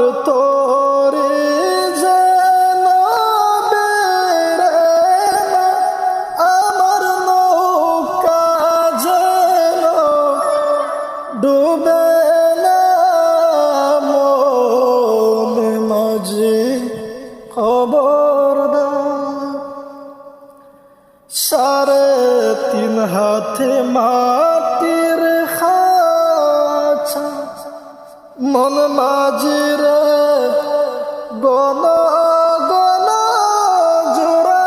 আমার তোরে আমার নৌকা যেন ডুবে মাঝে খবর সারে তিন হাতে মার মন মাঝিরে গন গন জোড়া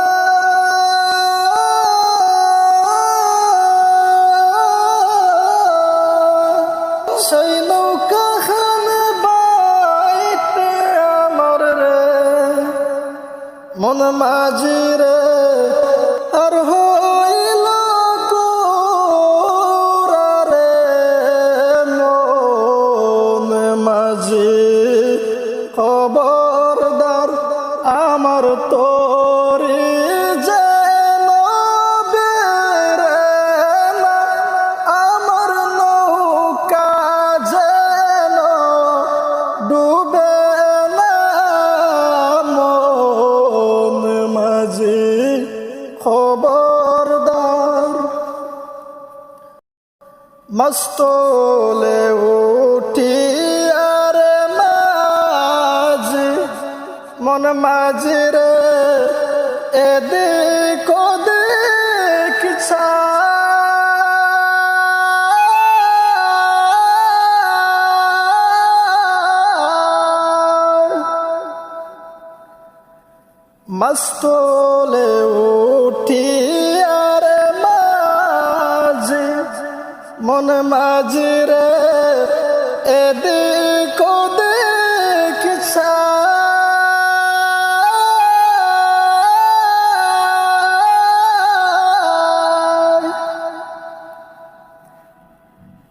সেই নৌকা খানে বাইতে আমার রে। মন মাঝিরে আর আমার তোরি যেন না, আমার নৌকা যেন ডুবে না মাঝি খবরদার মস্তলে উঠি মন মাঝি রে এদিক ওদিক। মস্তলে উঠি আর মাঝি মন মাঝি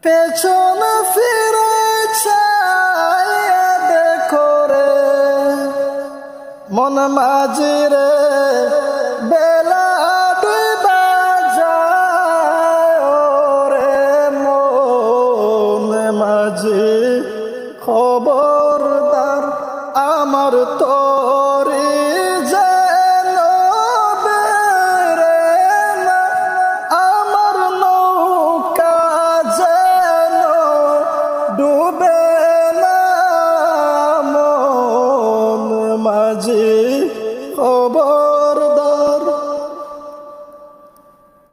পেছন ফিরে করে মন মাজিরে বেলা রে মন মাঝি। খবরদার আমার তোর খবরদার।